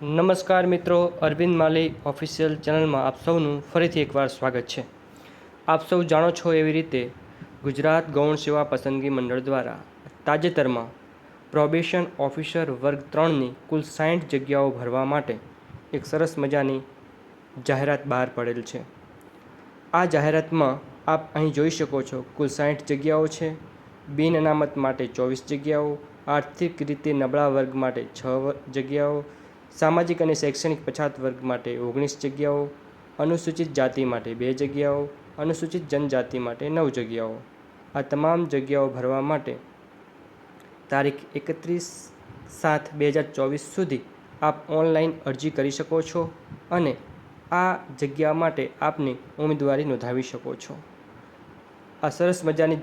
નમસ્કાર મિત્રો, અરવિંદ માલી ઓફિશિયલ ચેનલમાં આપ સૌનું ફરીથી એકવાર સ્વાગત છે. આપ સૌ જાણો છો એવી રીતે ગુજરાત ગૌણ સેવા પસંદગી મંડળ દ્વારા તાજેતરમાં પ્રોબેશન ઓફિસર વર્ગ ત્રણની કુલ સાઠ જગ્યાઓ ભરવા માટે એક સરસ મજાની જાહેરાત બહાર પડેલ છે. આ જાહેરાતમાં આપ અહીં જોઈ શકો છો કુલ સાઠ જગ્યાઓ છે, બિન અનામત માટે ચોવીસ જગ્યાઓ, આર્થિક રીતે નબળા વર્ગ માટે છ જગ્યાઓ સામાજિક અને શૈક્ષણિક પછાત વર્ગ માટે ઓગણીસ જગ્યાઓ, અનુસૂચિત જાતિ માટે બે જગ્યાઓ, અનુસૂચિત જનજાતિ માટે નવ જગ્યાઓ. આ તમામ જગ્યાઓ ભરવા માટે તારીખ એકત્રીસ સાત બે હજાર ચોવીસ સુધી આપ ઓનલાઈન અરજી કરી શકો છો અને આ જગ્યા માટે આપની ઉમેદવારી નોંધાવી શકો છો. આ સરસ મજાની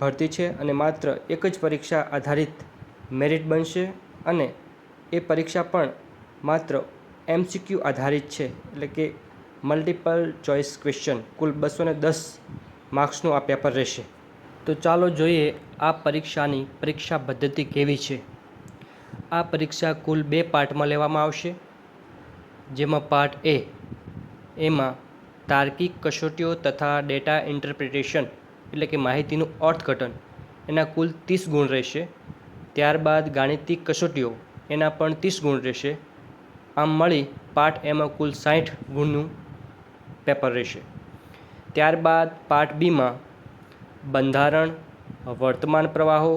ભરતી છે અને માત્ર એક જ પરીક્ષા આધારિત મેરિટ બનશે અને એ પરીક્ષા પણ માત્ર એમસીક્યુ આધારિત છે. એટલે કે મલ્ટિપલ ચોઇસ ક્વેશ્ચન કુલ બસો દસ માર્ક્સનું આ પેપર રહેશે. તો ચાલો જોઈએ આ પરીક્ષાની પરીક્ષા પદ્ધતિ કેવી છે. આ પરીક્ષા કુલ બે પાર્ટમાં લેવામાં આવશે. જેમાં પાર્ટ એ, એમાં તાર્કિક કસોટીઓ તથા ડેટા ઇન્ટરપ્રિટેશન એટલે કે માહિતીનું અર્થઘટન. એના કુલ ત્રીસ ગુણ રહેશે. ત્યારબાદ ગાણિતિક કસોટીઓ એના પણ ત્રીસ ગુણ રહેશે. આમ મળી પાર્ટ એમાં કુલ સાઠ ગુણનું પેપર રહેશે. ત્યારબાદ પાર્ટ બીમાં બંધારણ, વર્તમાન પ્રવાહો,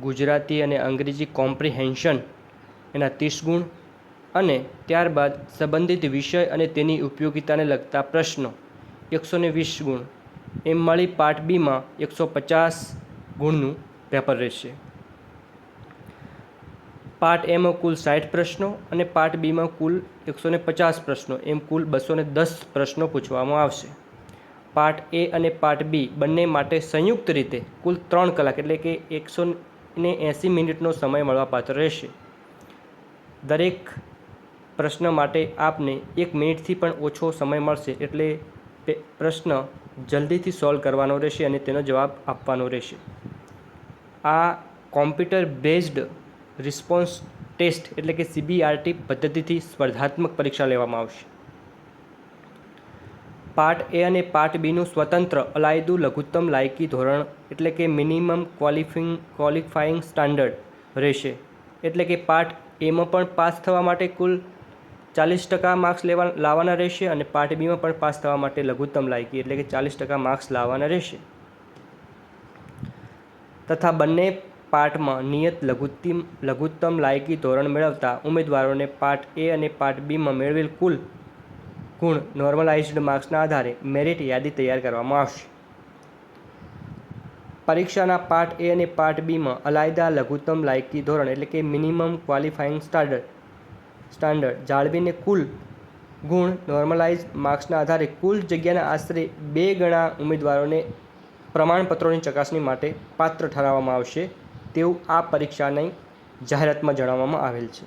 ગુજરાતી અને અંગ્રેજી કોમ્પ્રિહેન્શન એના ત્રીસ ગુણ અને ત્યારબાદ સંબંધિત વિષય અને તેની ઉપયોગિતાને લગતા પ્રશ્નો એકસો ને વીસ ગુણ. એમ મળી પાર્ટ બીમાં એકસો પચાસ ગુણનું પેપર રહેશે. પાર્ટ એમાં કુલ સાઠ પ્રશ્નો અને પાર્ટ બીમાં કુલ એકસો પચાસ પ્રશ્નો. એમ કુલ બસો દસ પ્રશ્નો પૂછવામાં આવશે. પાર્ટ એ અને પાર્ટ બી બંને માટે સંયુક્ત રીતે કુલ ત્રણ કલાક એટલે કે એકસો ને એંસી મિનિટનો સમય મળવાપાત્ર રહેશે. દરેક પ્રશ્ન માટે આપને એક મિનિટથી પણ ઓછો સમય મળશે એટલે પ્રશ્ન જલ્દીથી સોલ્વ કરવાનો રહેશે અને તેનો જવાબ આપવાનો રહેશે. આ કોમ્પ્યુટર બેઝડ રિસ્પોન્સ ટેસ્ટ એટલે કે સીબીઆરટી પદ્ધતિથી સ્પર્ધાત્મક પરીક્ષા લેવામાં આવશે. પાર્ટ એ અને પાર્ટ બીનું સ્વતંત્ર અલાયદું લઘુત્તમ લાયકી ધોરણ એટલે કે મિનિમમ ક્વોલિફિંગ, ક્વોલિફાઇંગ સ્ટાન્ડર્ડ રહેશે. એટલે કે પાર્ટ એમાં પણ પાસ થવા માટે કુલ ચાલીસ ટકા માર્ક્સ લેવા, લાવવાના રહેશે અને પાર્ટ બીમાં પણ પાસ થવા માટે લઘુત્તમ લાયકી એટલે કે ચાલીસ ટકા માર્ક્સ લાવવાના રહેશે. તથા બંને પાર્ટમાં નિયત લઘુત્તમ લઘુત્તમ લાયકી ધોરણ મેળવતા ઉમેદવારોને પાર્ટ એ અને પાર્ટ બીમાં મેળવેલ કુલ ગુણ નોર્મલાઇઝ્ડ માર્ક્સના આધારે મેરિટ યાદી તૈયાર કરવામાં આવશે. પરીક્ષાના પાર્ટ એ અને પાર્ટ બીમાં અલાયદા લઘુત્તમ લાયકી ધોરણ એટલે કે મિનિમમ ક્વોલિફાઇંગ સ્ટાન્ડર્ડ સ્ટાન્ડર્ડ જાળવીને કુલ ગુણ નોર્મલાઇઝ માર્ક્સના આધારે કુલ જગ્યાના આશરે બે ગણા ઉમેદવારોને પ્રમાણપત્રોની ચકાસણી માટે પાત્ર ઠરાવવામાં આવશે. તેવું આ પરીક્ષાની જાહેરાતમાં જણાવવામાં આવેલ છે.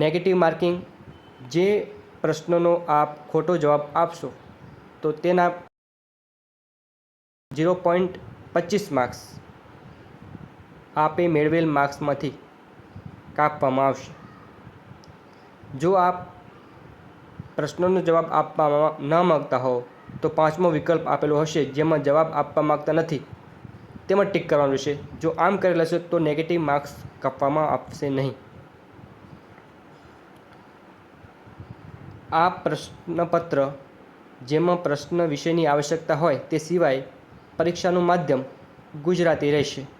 નેગેટિવ માર્કિંગ જે પ્રશ્નોનો આપ ખોટો જવાબ આપશો, તો તેના ઝીરો પોઈન્ટ પચીસ માર્ક્સ આપે મેળવેલ માર્ક્સમાંથી કાપવામાં આવશે. જો આપ પ્રશ્નોનો જવાબ આપવામાં ન માગતા હો તો પાંચમો વિકલ્પ આપેલો હશે, જેમાં જવાબ આપવા માગતા નથી. તેમાં ટીક કરવાનું છે. જો આમ કરેલ લેશો તો નેગેટિવ માર્ક્સ કાપવામાં આવશે નહીં. આ પ્રશ્નપત્ર, જેમાં પ્રશ્ન વિષયની આવશ્યકતા હોય તે સિવાય પરીક્ષાનું માધ્યમ ગુજરાતી રહેશે.